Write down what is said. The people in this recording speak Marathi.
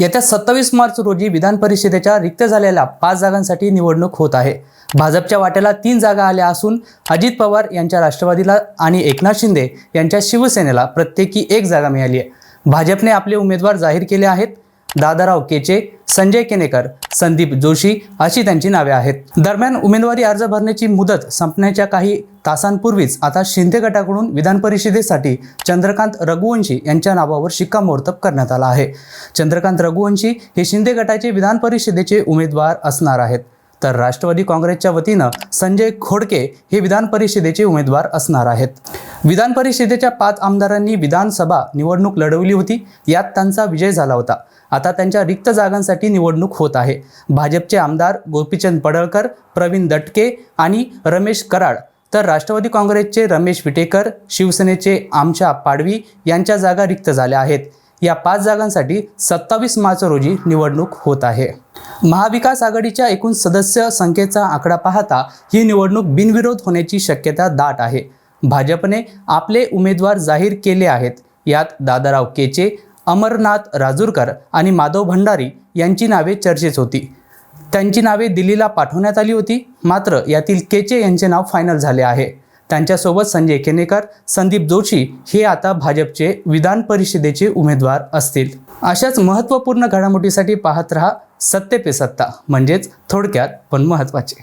येत्या सत्तावीस मार्च रोजी विधान परिषदेच्या रिक्त झालेल्या पाच जागांसाठी निवडणूक होत आहे. भाजपच्या वाट्याला तीन जागा आल्या असून अजित पवार यांच्या राष्ट्रवादीला आणि एकनाथ शिंदे यांच्या शिवसेनेला प्रत्येकी एक जागा मिळाली आहे. भाजपने आपले उमेदवार जाहीर केले आहेत. दादाराव केचे संजय केनेकर संदीप जोशी अशी त्यांची नावे आहेत. दरम्यान उमेदवारी अर्ज भरण्याची मुदत संपण्याच्या काही तासांपूर्वीच आता शिंदे गटाकडून विधान परिषदेसाठी चंद्रकांत रघुवंशी यांच्या नावावर शिक्कामोर्तब करण्यात आला आहे. चंद्रकांत रघुवंशी हे शिंदे गटाचे विधान परिषदेचे उमेदवार असणार आहेत. तर राष्ट्रवादी काँग्रेसच्या वतीनं संजय खोडके हे विधान परिषदेचे उमेदवार असणार आहेत. विधान परिषदेच्या पाच आमदारांनी विधानसभा निवडणूक लढवली होती. यात त्यांचा विजय झाला होता. आता त्यांच्या रिक्त जागांसाठी निवडणूक होत आहे. भाजपचे आमदार गोपीचंद पडळकर प्रवीण दटके आणि रमेश कराड तर राष्ट्रवादी काँग्रेसचे रमेश विटेकर शिवसेनेचे आमच्या पाडवी यांच्या जागा रिक्त झाल्या आहेत. या पाच जागांसाठी सत्तावीस मार्च रोजी निवडणूक होत आहे. महाविकास आघाडीच्या एकूण सदस्य संख्येचा आकडा पाहता ही निवडणूक बिनविरोध होण्याची शक्यता दाट आहे. भाजपने आपले उमेदवार जाहीर केले आहेत. यात दादाराव केचे अमरनाथ राजूरकर आणि माधव भंडारी यांची नावे चर्चेत होती. त्यांची नावे दिल्लीला पाठवण्यात आली होती. मात्र यातील केचे यांचे नाव फायनल झाले आहे. त्यांच्यासोबत संजय केनेकर संदीप जोशी हे आता भाजपचे विधान परिषदेचे उमेदवार असतील. अशाच महत्त्वपूर्ण घडामोडीसाठी पाहत रहा सत्ते पे सत्ता. म्हणजेच थोडक्यात पण महत्त्वाचे.